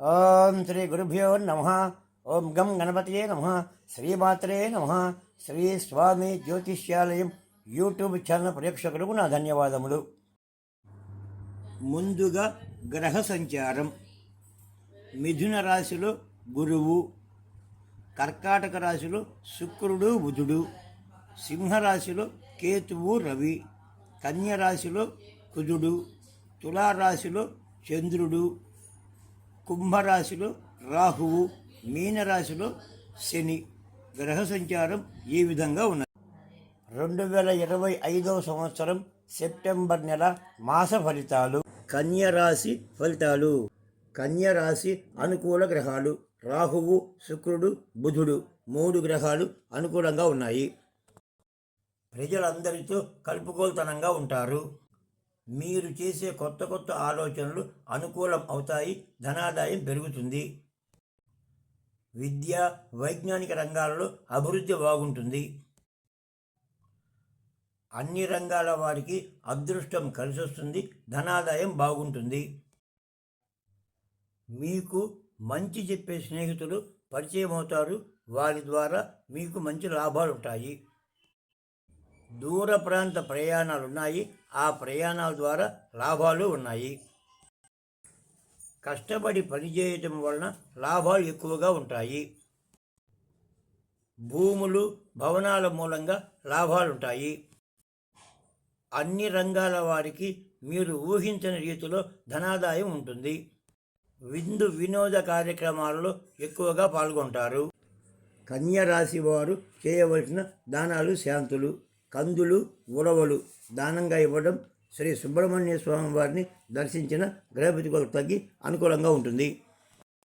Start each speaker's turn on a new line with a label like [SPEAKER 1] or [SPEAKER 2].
[SPEAKER 1] ఓం శ్రీ గురుభ్యో నమ. ఓం గం గణపతియే నమ. శ్రీమాత్రే నమ. శ్రీ స్వామి జ్యోతిష్యాలయం యూట్యూబ్ ఛానల్ ప్రేక్షకులకు నా ధన్యవాదములు. ముందుగా గ్రహ సంచారం. మిథున రాశిలో గురువు కర్కాటక రాశిలో శుక్రుడు బుధుడు సింహరాశిలో కేతువు రవి కన్యరాశిలో కుజుడు తులారాశిలో చంద్రుడు కుంభరాశిలో రాహువు మీనరాశిలో శని. గ్రహ సంచారం ఈ విధంగా ఉన్నది? రెండు వేల ఇరవై ఐదవ సంవత్సరం సెప్టెంబర్ నెల మాస ఫలితాలు. కన్యరాశి ఫలితాలు. కన్యరాశి అనుకూల గ్రహాలు. రాహువు శుక్రుడు బుధుడు మూడు గ్రహాలు అనుకూలంగా ఉన్నాయి. ప్రజలందరితో కలుపుకోలుతనంగా ఉంటారు. మీరు చేసే కొత్త కొత్త ఆలోచనలు అనుకూలం అవుతాయి ధనాదాయం పెరుగుతుంది. విద్య వైజ్ఞానిక రంగాలలో అభివృద్ధి బాగుంటుంది. అన్ని రంగాల వారికి అదృష్టం కలిసొస్తుంది ధనాదాయం బాగుంటుంది. మీకు మంచి చెప్పే స్నేహితులు పరిచయం అవుతారు వారి ద్వారా మీకు మంచి లాభాలు ఉంటాయి దూర ప్రాంత ప్రయాణాలు ఉన్నాయి ఆ ప్రయాణాల ద్వారా లాభాలు ఉన్నాయి. కష్టపడి పనిచేయటం వలన లాభాలు ఎక్కువగా ఉంటాయి. భూములు భవనాల మూలంగా లాభాలుంటాయి అన్ని రంగాల వారికి మీరు ఊహించని రీతిలో ధనాదాయం ఉంటుంది. విందు వినోద కార్యక్రమాలలో ఎక్కువగా పాల్గొంటారు. కన్యరాశి వారు చేయవలసిన దానాలు శాంతులు కందులు ఉరవలు దానంగా ఇవ్వడం శ్రీ సుబ్రహ్మణ్య స్వామి వారిని దర్శించిన గ్రహపతి తగ్గి అనుకూలంగా ఉంటుంది.